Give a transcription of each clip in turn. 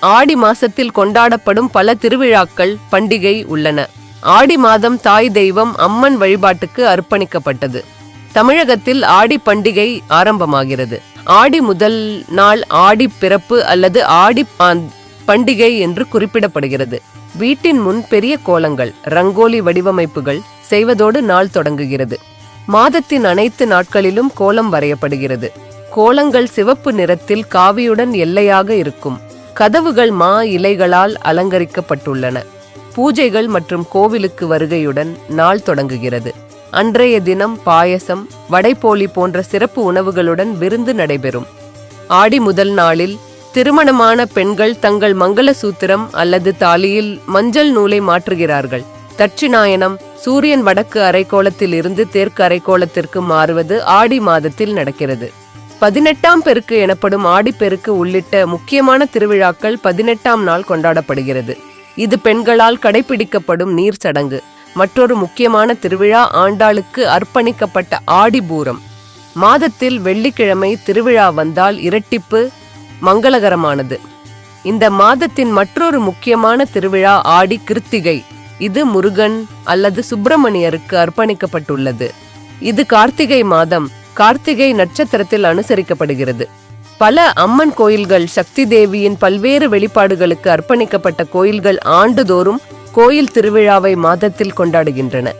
ஆடி மாசத்தில் கொண்டாடப்படும் பல திருவிழாக்கள் பண்டிகை உள்ளன. ஆடி மாதம் தாய் தெய்வம் அம்மன் வழிபாட்டுக்கு அர்ப்பணிக்கப்பட்டது. தமிழகத்தில் ஆடி பண்டிகை ஆரம்பமாகிறது. ஆடி முதல் நாள் ஆடி பிறப்பு அல்லது ஆடி பண்டிகை என்று குறிப்பிடப்படுகிறது. வீட்டின் முன் பெரிய கோலங்கள் ரங்கோலி வடிவமைப்புகள் செய்வதோடு நாள் தொடங்குகிறது. மாதத்தின் அனைத்து நாட்களிலும் கோலம் வரையப்படுகிறது. கோலங்கள் சிவப்பு நிறத்தில் காவியுடன் எல்லையாக இருக்கும். கதவுகள் மா இலைகளால் அலங்கரிக்கப்பட்டுள்ளன. பூஜைகள் மற்றும் கோவிலுக்கு வருகையுடன் நாள் தொடங்குகிறது. அன்றைய தினம் பாயசம் வடைபோலி போன்ற சிறப்பு உணவுகளுடன் விருந்து நடைபெறும். ஆடி முதல் நாளில் திருமணமான பெண்கள் தங்கள் மங்கள சூத்திரம் அல்லது தாலியில் மஞ்சள் நூலை மாற்றுகிறார்கள். தட்சிணாயனம் சூரியன் வடக்கு அரைக்கோளத்தில் இருந்து தெற்கு அரைக்கோளத்திற்கு மாறுவது ஆடி மாதத்தில் நடக்கிறது. பதினெட்டாம் பெருக்கு எனப்படும் ஆடிப்பெருக்கு உள்ளிட்ட முக்கியமான திருவிழாக்கள் பதினெட்டாம் நாள் கொண்டாடப்படுகிறது. இது பெண்களால் கடைபிடிக்கப்படும் நீர் சடங்கு மற்றொரு முக்கியமான திருவிழா ஆண்டாளுக்கு அர்ப்பணிக்கப்பட்ட ஆடிபூரம் மாதத்தில் வெள்ளிக்கிழமை திருவிழா வந்தால் இரட்டிப்பு மங்களகரமானது. இந்த மாதத்தின் மற்றொரு முக்கியமான திருவிழா ஆடி கிருத்திகை. இது முருகன் அல்லது சுப்பிரமணியருக்கு அர்ப்பணிக்கப்பட்டுள்ளது. இது கார்த்திகை மாதம் கார்த்திகை நட்சத்திரத்தில் அனுசரிக்கப்படுகிறது. பல அம்மன் கோயில்கள் சக்தி தேவியின் பல்வேறு வெளிப்பாடுகளுக்கு அர்ப்பணிக்கப்பட்ட கோயில்கள் ஆண்டுதோறும் கோயில் திருவிழாவை மாதத்தில் கொண்டாடுகின்றன.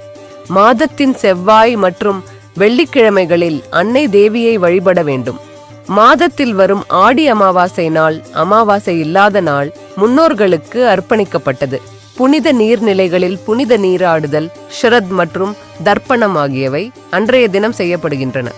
மாதத்தின் செவ்வாய் மற்றும் வெள்ளிக்கிழமைகளில் அன்னை தேவியை வழிபட வேண்டும். மாதத்தில் வரும் ஆடி அமாவாசை நாள் அமாவாசை இல்லாத நாள் முன்னோர்களுக்கு அர்ப்பணிக்கப்பட்டது. புனித நீர்நிலைகளில் புனித நீராடுதல் ஷரத் மற்றும் தர்ப்பணம் ஆகியவை அன்றைய தினம் செய்யப்படுகின்றன.